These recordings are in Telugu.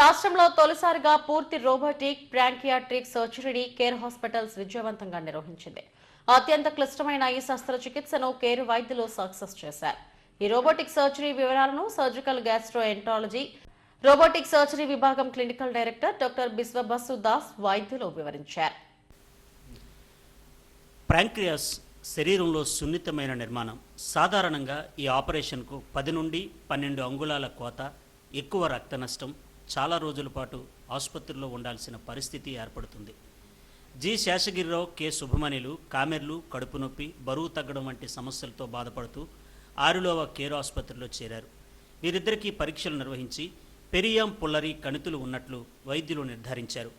రాష్ట్రంలో తొలిసారిగా పూర్తి రోబోటిక్ ప్రాంకియాట్రిక్ సర్జరీని కేర్ హాస్పిటల్స్ విజయవంతంగా నిర్వహించింది. అత్యంత క్లిష్టమైన ఈ శస్త్రచికిత్సను కేర్ వైద్యులు సక్సెస్ చేశారు. ఈ రోబోటిక్ సర్జరీ వివరాలను surgical gastroenterology robotic surgery విభాగం clinical director doctor Biswabasu Das వైద్యులు వివరించారు. ప్రాంక్రియాస్ శరీరంలో సున్నితమైన నిర్మాణం. సాధారణంగా ఈ ఆపరేషన్కు పది నుండి పన్నెండు అంగుళాల కోత ఎక్కువ రక్త నష్టం చాలా రోజుల పాటు ఆసుపత్రిలో ఉండాల్సిన పరిస్థితి ఏర్పడుతుంది. జి. శేషగిరిరావు కె. శుభమణిలు కామెర్లు కడుపు నొప్పి బరువు తగ్గడం వంటి సమస్యలతో బాధపడుతూ ఆరులోవ కేర్ ఆసుపత్రిలో చేరారు. వీరిద్దరికీ పరీక్షలు నిర్వహించి పెరియాం పుల్లరి కణితులు ఉన్నట్లు వైద్యులు నిర్ధారించారు.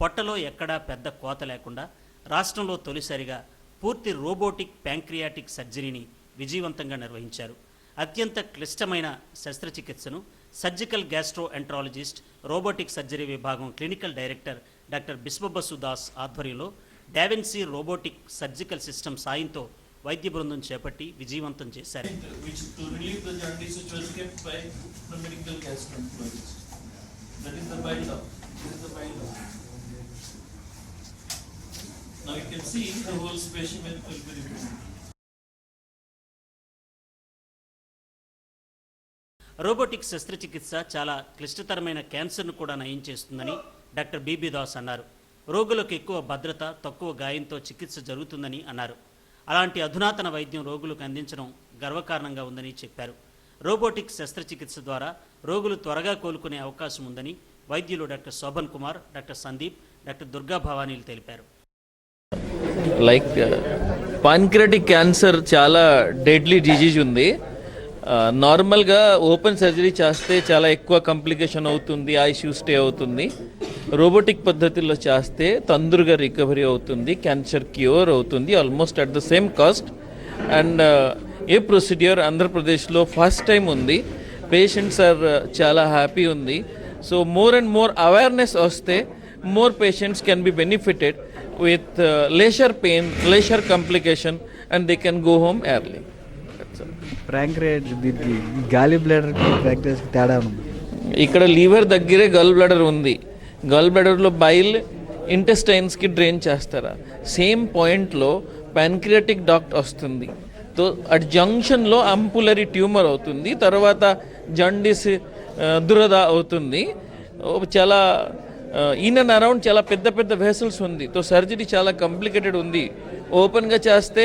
పొట్టలో ఎక్కడా పెద్ద కోత లేకుండా రాష్ట్రంలో తొలిసారిగా పూర్తి రోబోటిక్ ప్యాంక్రియాటిక్ సర్జరీని విజయవంతంగా నిర్వహించారు. అత్యంత క్లిష్టమైన శస్త్రచికిత్సను surgical gastroenterologist robotic surgery విభాగం clinical director doctor Biswabasu Das ఆధ్వర్యంలో డావెన్సీ రోబోటిక్ సర్జికల్ సిస్టమ్ సాయంతో వైద్య బృందం చేపట్టి విజయవంతం చేశారు. రోబోటిక్ శస్త్రచికిత్స చాలా క్లిష్టతరమైన క్యాన్సర్ను కూడా నయం చేస్తుందని డాక్టర్ బీబీ దాస్ అన్నారు. రోగులకు ఎక్కువ భద్రత తక్కువ గాయంతో చికిత్స జరుగుతుందని అన్నారు. అలాంటి అధునాతన వైద్యం రోగులకు అందించడం గర్వకారణంగా ఉందని చెప్పారు. రోబోటిక్ శస్త్రచికిత్స ద్వారా రోగులు త్వరగా కోలుకునే అవకాశం ఉందని వైద్యులు doctor Shobhan Kumar doctor Sandeep doctor Durga భవానీలు తెలిపారు. లైక్ పాన్క్రటిక్ క్యాన్సర్ చాలా డెడ్లీ డిజీజ్ ఉంది. నార్మల్గా ఓపెన్ సర్జరీ చేస్తే చాలా ఎక్కువ కాంప్లికేషన్ అవుతుంది ఐసీయూ స్టే అవుతుంది. రోబోటిక్ పద్ధతిలో చేస్తే తొందరగా రికవరీ అవుతుంది క్యాన్సర్ క్యూర్ అవుతుంది almost at the same cost and a procedure ఆంధ్రప్రదేశ్లో ఫస్ట్ టైం ఉంది. పేషెంట్స్ ఆర్ చాలా హ్యాపీ ఉంది. So more and more awareness వస్తే more patients can be benefited with lesser pain lesser complication and they can go home early early. Rate దీనికి గాలి బ్లాడర్కి తేడా ఉంది ఇక్కడ లీవర్ దగ్గరే గల్ బ్లడర్ ఉంది. గల్ బ్లడర్లో బైల్ ఇంటెస్టైన్స్కి డ్రైన్ చేస్తారా? సేమ్ పాయింట్లో ప్యాన్క్రియాటిక్ డాక్ట్ వస్తుంది. తో అట్ జంక్షన్లో అంపులరీ ట్యూమర్ అవుతుంది. తర్వాత జండిస్ దురద అవుతుంది. చాలా ఇన్ అండ్ అరౌండ్ చాలా పెద్ద పెద్ద వెసల్స్ ఉంది. తో సర్జరీ చాలా కాంప్లికేటెడ్ ఉంది. ఓపెన్గా చేస్తే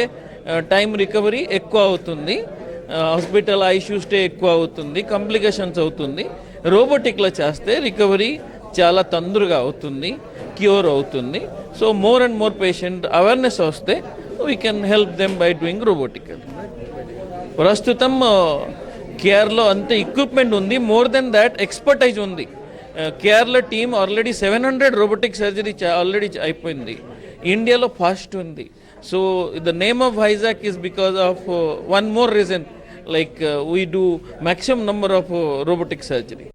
టైం రికవరీ ఎక్కువ అవుతుంది. హాస్పిటల్ ఐసీయూ స్టే ఎక్కువ అవుతుంది. కాంప్లికేషన్స్ అవుతుంది. రోబోటిక్లో చేస్తే రికవరీ చాలా తొందరగా అవుతుంది క్యూర్ అవుతుంది. So more and more patient awareness వస్తే we can help them by doing robotical ప్రస్తుతం కేర్లో అంత ఎక్విప్మెంట్ ఉంది. మోర్ దెన్ దాట్ ఎక్స్పర్టైజ్ ఉంది. Kerala team already seven hundred robotic surgery already అయిపోయింది. ఇండియాలో ఫాస్ట్ ఉంది. So the name of Vizag is because of one more reason like we do maximum number of robotic surgery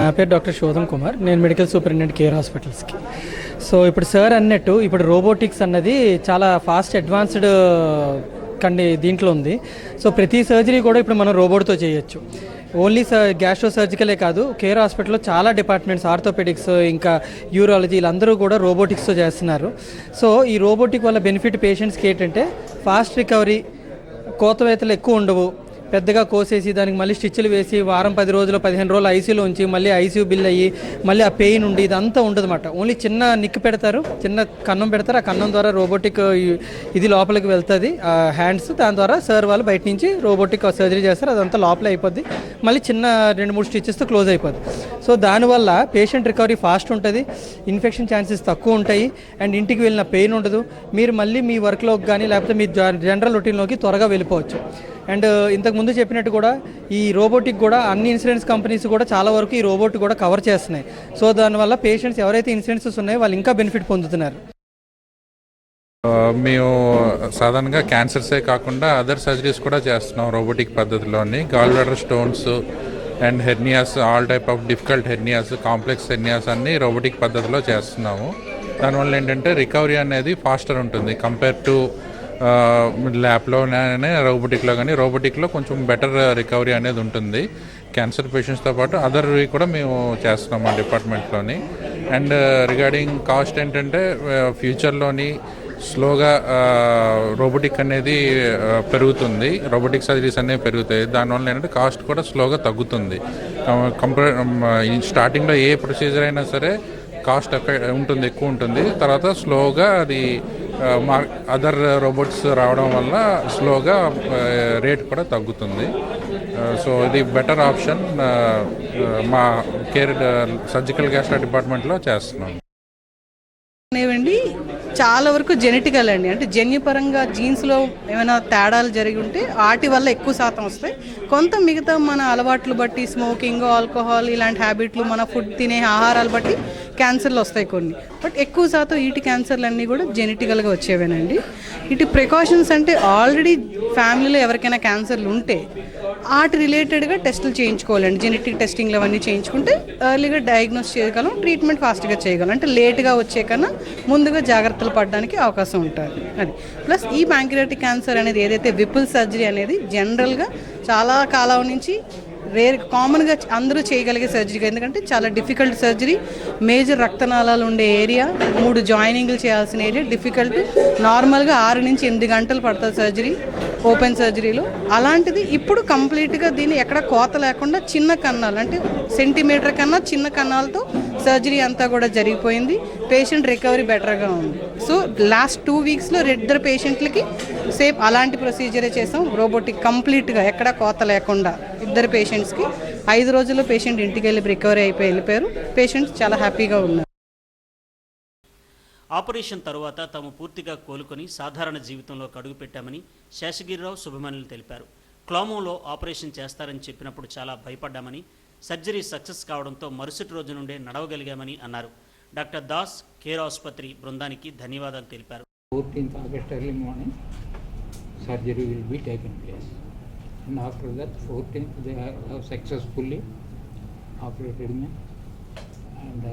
నా పేరు డాక్టర్ శోధన్ కుమార్. నేను మెడికల్ సూపరింటెండెంట్ కేర్ హాస్పిటల్స్కి. సో ఇప్పుడు సార్ అన్నట్టు ఇప్పుడు రోబోటిక్స్ అన్నది చాలా ఫాస్ట్ అడ్వాన్స్డ్ కండి దీంట్లో ఉంది. సో ప్రతి సర్జరీ కూడా ఇప్పుడు మనం రోబోట్తో చేయొచ్చు. ఓన్లీ స గ్యాస్ట్రో సర్జికలే కాదు కేర్ హాస్పిటల్లో చాలా డిపార్ట్మెంట్స్ ఆర్థోపెడిక్స్ ఇంకా యూరాలజీ వీళ్ళందరూ కూడా రోబోటిక్స్తో చేస్తున్నారు. సో ఈ రోబోటిక్ వల్ల బెనిఫిట్ పేషెంట్స్కి ఏంటంటే ఫాస్ట్ రికవరీ కోతవేతలు ఎక్కువ ఉండవు. పెద్దగా కోసేసి దానికి మళ్ళీ స్టిచ్లు వేసి వారం పది రోజులు పదిహేను రోజులు ఐసీలో ఉంచి మళ్ళీ ఐసీయూ బిల్ అయ్యి మళ్ళీ ఆ పెయిన్ ఉండి ఇదంతా ఉండదు అనమాట ఓన్లీ చిన్న నిక్కు పెడతారు చిన్న కన్నం పెడతారు. ఆ కన్నం ద్వారా రోబోటిక్ ఇది లోపలికి వెళ్తుంది హ్యాండ్స్. దాని ద్వారా సార్ వాళ్ళు బయట నుంచి రోబోటిక్ సర్జరీ చేస్తారు అదంతా లోపల అయిపోద్ది. మళ్ళీ చిన్న రెండు మూడు స్టిచెస్తో క్లోజ్ అయిపోద్ది. సో దానివల్ల పేషెంట్ రికవరీ ఫాస్ట్ ఉంటుంది ఇన్ఫెక్షన్ ఛాన్సెస్ తక్కువ ఉంటాయి అండ్ ఇంటికి వెళ్ళిన పెయిన్ ఉండదు. మీరు మళ్ళీ మీ వర్క్లోకి కానీ లేకపోతే మీ జనరల్ రొటీన్లోకి త్వరగా వెళ్ళిపోవచ్చు. అండ్ ఇంతకు ముందు చెప్పినట్టు కూడా ఈ రోబోటిక్ కూడా అన్ని ఇన్సూరెన్స్ కంపెనీస్ కూడా చాలా వరకు ఈ రోబోట్ కూడా కవర్ చేస్తున్నాయి. సో దానివల్ల పేషెంట్స్ ఎవరైతే ఇన్సూరెన్సెస్ ఉన్నాయో వాళ్ళు ఇంకా బెనిఫిట్ పొందుతున్నారు. మేము సాధారణంగా క్యాన్సర్సే కాకుండా అదర్ సర్జరీస్ కూడా చేస్తున్నాం robotic పద్ధతిలోని. Gallbladder stones and hernias all type of difficult hernias complex hernias అన్ని రోబోటిక్ పద్ధతిలో చేస్తున్నాము. దానివల్ల ఏంటంటే రికవరీ అనేది ఫాస్టర్ ఉంటుంది. కంపేర్ టు ల్యాబ్లోనే రోబోటిక్లో కానీ రోబోటిక్లో కొంచెం బెటర్ రికవరీ అనేది ఉంటుంది. క్యాన్సర్ పేషెంట్స్తో పాటు అదర్వి కూడా మేము చేస్తున్నాం మా డిపార్ట్మెంట్లోని. అండ్ రిగార్డింగ్ కాస్ట్ ఏంటంటే ఫ్యూచర్లోని స్లోగా రోబోటిక్ అనేది పెరుగుతుంది. రోబోటిక్ సర్జరీస్ అనేవి పెరుగుతాయి. దానివల్ల ఏంటంటే కాస్ట్ కూడా స్లోగా తగ్గుతుంది. కంపేర్ స్టార్టింగ్లో ఏ ప్రొసీజర్ అయినా సరే కాస్ట్ ఎఫెక్ట్ ఉంటుంది ఎక్కువ ఉంటుంది. తర్వాత స్లోగా అది మా అదర్ రోబోట్స్ రావడం వల్ల స్లోగా రేట్ కూడా తగ్గుతుంది. సో ఇది బెటర్ ఆప్షన్ మా కేర్ సర్జికల్ గ్యాస్ట్రా డిపార్ట్మెంట్లో చేస్తున్నాం. అనేవండి చాలా వరకు జెనెటికల్ అండి. అంటే జన్యుపరంగా జీన్స్లో ఏమైనా తేడాలు జరిగి ఉంటే వాటి వల్ల ఎక్కువ శాతం వస్తాయి. కొంత మిగతా మన అలవాట్లు బట్టి స్మోకింగ్ ఆల్కహాల్ ఇలాంటి హ్యాబిట్లు మన ఫుడ్ తినే ఆహారాలు బట్టి క్యాన్సర్లు వస్తాయి కొన్ని. బట్ ఎక్కువ శాతం ఇటు క్యాన్సర్లు అన్నీ కూడా జెనెటికల్గా వచ్చేవేనండి. ఇటు ప్రికాషన్స్ అంటే ఆల్రెడీ ఫ్యామిలీలో ఎవరికైనా క్యాన్సర్లు ఉంటే వాటి రిలేటెడ్గా టెస్టులు చేయించుకోవాలండి. జెనెటిక్ టెస్టింగ్లు అవన్నీ చేయించుకుంటే ఎర్లీగా డయాగ్నోస్ చేయగలం ట్రీట్మెంట్ ఫాస్ట్గా చేయగలం. అంటే లేట్గా వచ్చే కన్నా ముందుగా జాగ్రత్తలు పడడానికి అవకాశం ఉంటుంది. అది. ప్లస్ ఈ ప్యాంక్రియాటిక్ క్యాన్సర్ అనేది ఏదైతే విపుల్ సర్జరీ అనేది జనరల్గా చాలా కాలం నుంచి రేర్ కామన్గా అందరూ చేయగలిగే సర్జరీ ఎందుకంటే చాలా డిఫికల్ట్ సర్జరీ మేజర్ రక్తనాళాలు ఉండే ఏరియా మూడు జాయినింగ్లు చేయాల్సిన ఏరియా డిఫికల్ట్ నార్మల్గా ఆరు నుంచి ఎనిమిది గంటలు పడుతుంది సర్జరీ ఓపెన్ సర్జరీలో. అలాంటిది ఇప్పుడు కంప్లీట్గా దీన్ని ఎక్కడ కోత లేకుండా చిన్న కన్నాలు అంటే సెంటీమీటర్ కన్నా చిన్న కన్నాలతో సర్జరీ అంతా కూడా జరిగిపోయింది. పేషెంట్ రికవరీ బెటర్గా ఉంది. సో లాస్ట్ టూ వీక్స్లో ఇద్దరు పేషెంట్లకి సేమ్ అలాంటి ప్రొసీజరే చేసాం. రోబోటిక్ కంప్లీట్గా ఎక్కడ కోత లేకుండా ఇద్దరు పేషెంట్స్కి ఐదు రోజుల్లో పేషెంట్ ఇంటికి వెళ్ళి రికవరీ అయిపోయి వెళ్ళిపోయారు. పేషెంట్స్ చాలా హ్యాపీగా ఉన్నారు. ఆపరేషన్ తరువాత తాము పూర్తిగా కోలుకొని సాధారణ జీవితంలో అడుగుపెట్టామని శేషగిరిరావు శుభమణులు తెలిపారు. క్లామోలో ఆపరేషన్ చేస్తారని చెప్పినప్పుడు చాలా భయపడ్డామని సర్జరీ సక్సెస్ కావడంతో మరుసటి రోజు నుండే నడవగలిగామని అన్నారు. డాక్టర్ దాస్ కేర్ ఆసుపత్రి బృందానికి ధన్యవాదాలు తెలిపారు. Fourteenth August early morning surgery will be taken place. And after that fourteenth they successfully operated me. And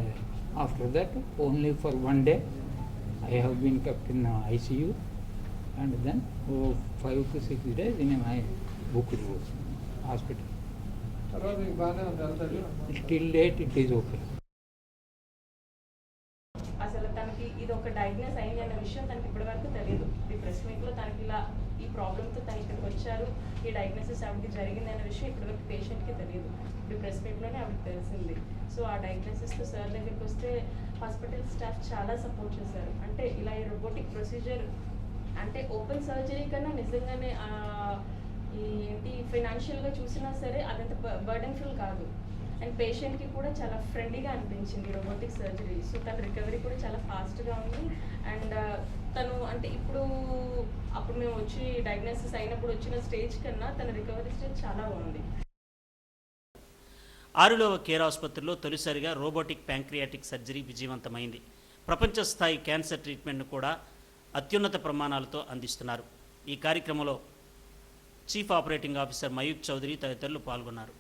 after that only for one day I have been kept in uh, ICU. And then, oh, five to six days in my booked hospital. Till date, it is okay. అసలు తనకి ఇది ఒక డయాగ్నోస్ అయింది అన్న విషయం తనకి ఇప్పటివరకు తెలియదు ఈ ప్రెస్ మీట్లో తనకి ఇలా ఈ ప్రాబ్లంతో తను ఇక్కడికి వచ్చారు. ఈ డయాగ్నోసిస్ ఆవిడకి జరిగింది అనే విషయం ఇప్పటివరకు పేషెంట్కి తెలియదు. ఇప్పుడు ప్రెస్ మీట్లోనే ఆవిడకి తెలిసింది. సో ఆ డయాగ్నోసిస్తో సార్ దగ్గరికి వస్తే హాస్పిటల్ స్టాఫ్ చాలా సపోర్ట్ చేశారు. అంటే ఇలా ఈ రోబోటిక్ ప్రొసీజర్ అంటే ఓపెన్ సర్జరీ కన్నా నిజంగానే ఈ ఏంటి ఫైనాన్షియల్గా చూసినా సరే అదంత బర్డన్ఫుల్ కాదు. అండ్ పేషెంట్కి కూడా చాలా ఫ్రెండ్లీగా అనిపించింది రోబోటిక్ సర్జరీ సో తన రికవరీ కూడా చాలా ఫాస్ట్గా ఉంది. అండ్ తను అంటే ఇప్పుడు అప్పుడు మేము వచ్చి డయాగ్నోసిస్ అయినప్పుడు వచ్చిన స్టేజ్ కన్నా తన రికవరీ స్టేజ్ చాలా బాగుంది. ఆరులోవ కేర్ ఆసుపత్రిలో తొలిసారిగా రోబోటిక్ ప్యాంక్రియాటిక్ సర్జరీ విజయవంతమైంది. ప్రపంచ స్థాయి క్యాన్సర్ ట్రీట్మెంట్ను కూడా అత్యున్నత ప్రమాణాలతో అందిస్తున్నారు. ఈ కార్యక్రమంలో chief operating officer Mayukh Chaudhary తదితరులు పాల్గొన్నారు.